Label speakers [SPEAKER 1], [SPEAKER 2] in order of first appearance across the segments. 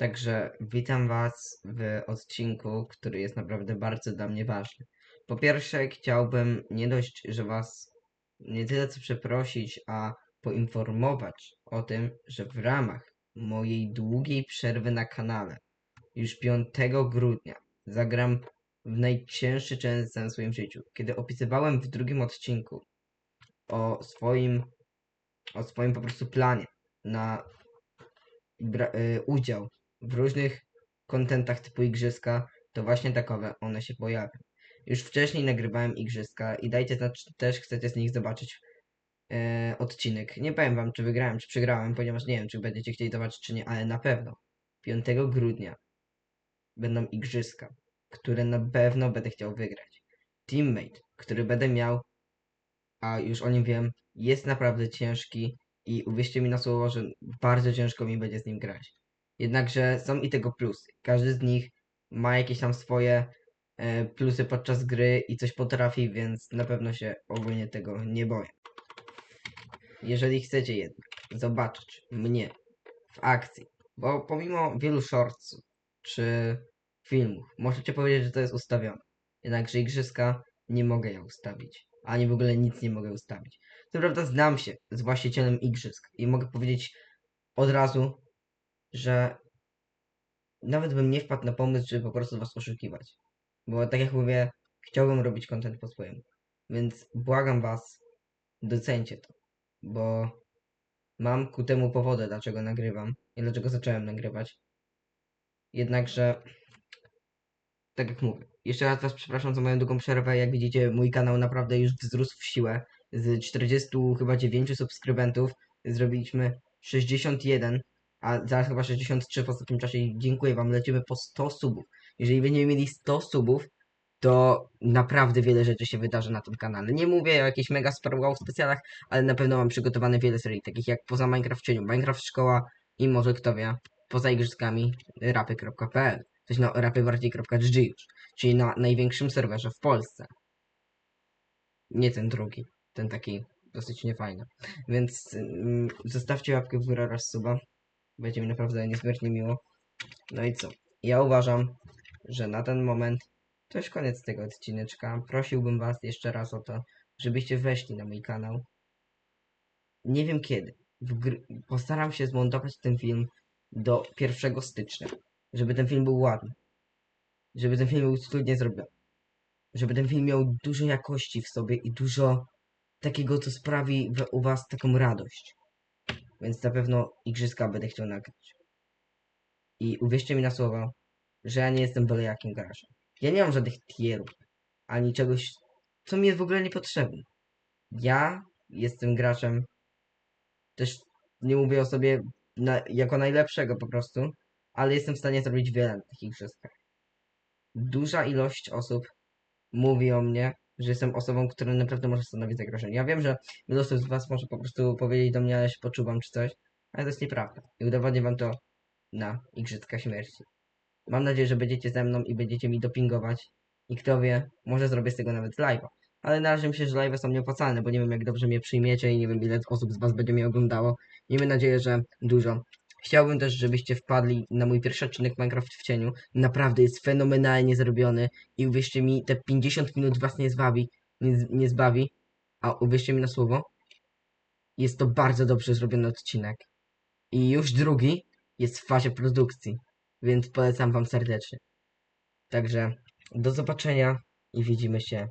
[SPEAKER 1] Także witam Was w odcinku, który jest naprawdę bardzo dla mnie ważny. Po pierwsze, chciałbym nie dość, że Was nie tyle co przeprosić, a poinformować o tym, że w ramach mojej długiej przerwy na kanale już 5 grudnia zagram w najcięższy challenge w swoim życiu. Kiedy opisywałem w drugim odcinku o swoim, o swoim po prostu planie na y, udział w różnych kontentach typu igrzyska, to właśnie takowe one się pojawią. Już wcześniej nagrywałem igrzyska i dajcie znać, czy też chcecie z nich zobaczyć e, odcinek. Nie powiem wam, czy wygrałem, czy przegrałem, ponieważ nie wiem, czy będziecie chcieli zobaczyć, czy nie, ale na pewno 5 grudnia będą igrzyska, które na pewno będę chciał wygrać. Teammate, który będę miał, a już o nim wiem, jest naprawdę ciężki i uwierzcie mi na słowo, że bardzo ciężko mi będzie z nim grać. Jednakże są i tego plusy. Każdy z nich ma jakieś tam swoje e, plusy podczas gry i coś potrafi, więc na pewno się ogólnie tego nie boję. Jeżeli chcecie jednak zobaczyć mnie w akcji, bo pomimo wielu shortsów czy filmów, możecie powiedzieć, że to jest ustawione. Jednakże igrzyska nie mogę ja ustawić. Ani w ogóle nic nie mogę ustawić. Co prawda znam się z właścicielem igrzysk i mogę powiedzieć od razu, że nawet bym nie wpadł na pomysł, żeby po prostu was oszukiwać. Bo tak jak mówię, chciałbym robić content po swojemu. Więc błagam was, docencie to. Bo mam ku temu powody, dlaczego nagrywam i dlaczego zacząłem nagrywać. Jednakże, tak jak mówię, jeszcze raz was przepraszam za moją długą przerwę. Jak widzicie, mój kanał naprawdę już wzrósł w siłę. Z 40 chyba 9 subskrybentów zrobiliśmy 61, a zaraz chyba 63 w ostatnim czasie. I Dziękuję wam, lecimy po 100 subów. Jeżeli będziemy mieli 100 subów, to naprawdę wiele rzeczy się wydarzy na tym kanale. Nie mówię o jakichś mega super wow specjalach, ale na pewno mam przygotowane wiele serii, takich jak poza Minecraft cieniu, Minecraft Szkoła i może kto wie, poza igrzyskami rapy.pl, coś na rapybardziej.gg już, czyli na największym serwerze w Polsce. Nie ten drugi, ten taki dosyć niefajny. Więc mm, zostawcie łapkę w górę oraz suba. Będzie mi naprawdę niezmiernie miło. No i co? Ja uważam, że na ten moment to już koniec tego odcineczka. Prosiłbym was jeszcze raz o to, żebyście weszli na mój kanał. Nie wiem kiedy. Postaram się zmontować ten film do 1 stycznia. Żeby ten film był ładny. Żeby ten film był cudnie zrobiony. Żeby ten film miał dużo jakości w sobie i dużo takiego, co sprawi u was taką radość. Więc na pewno igrzyska będę chciał nagrać. I uwierzcie mi na słowo, że ja nie jestem byle jakim graczem. Ja nie mam żadnych tierów, ani czegoś, co mi jest w ogóle niepotrzebne. Ja jestem graczem, też nie mówię o sobie na, jako najlepszego po prostu, ale jestem w stanie zrobić wiele na takich igrzyskach. Duża ilość osób mówi o mnie, że jestem osobą, która naprawdę może stanowić zagrożenie. Ja wiem, że wiele osób z was może po prostu powiedzieć do mnie, ale się poczuwam czy coś, ale to jest nieprawda. I udowodnię wam to na Igrzyska Śmierci. Mam nadzieję, że będziecie ze mną i będziecie mi dopingować. I kto wie, może zrobię z tego nawet live'a. Ale na razie myślę, że live'y są nieopłacalne, bo nie wiem jak dobrze mnie przyjmiecie i nie wiem ile osób z was będzie mnie oglądało. Miejmy nadzieję, że dużo. Chciałbym też, żebyście wpadli na mój pierwszy odcinek Minecraft w cieniu. Naprawdę jest fenomenalnie zrobiony i uwierzcie mi, te 50 minut was nie zbawi, nie, nie zbawi. A uwierzcie mi na słowo, jest to bardzo dobrze zrobiony odcinek. I już drugi jest w fazie produkcji, więc polecam wam serdecznie. Także do zobaczenia i widzimy się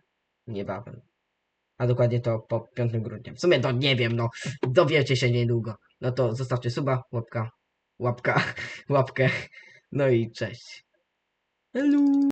[SPEAKER 1] niebawem. A dokładnie to po 5 grudnia. W sumie to nie wiem, no dowiecie się niedługo. No to zostawcie suba, łapka, łapka, łapkę. No i cześć. Hello.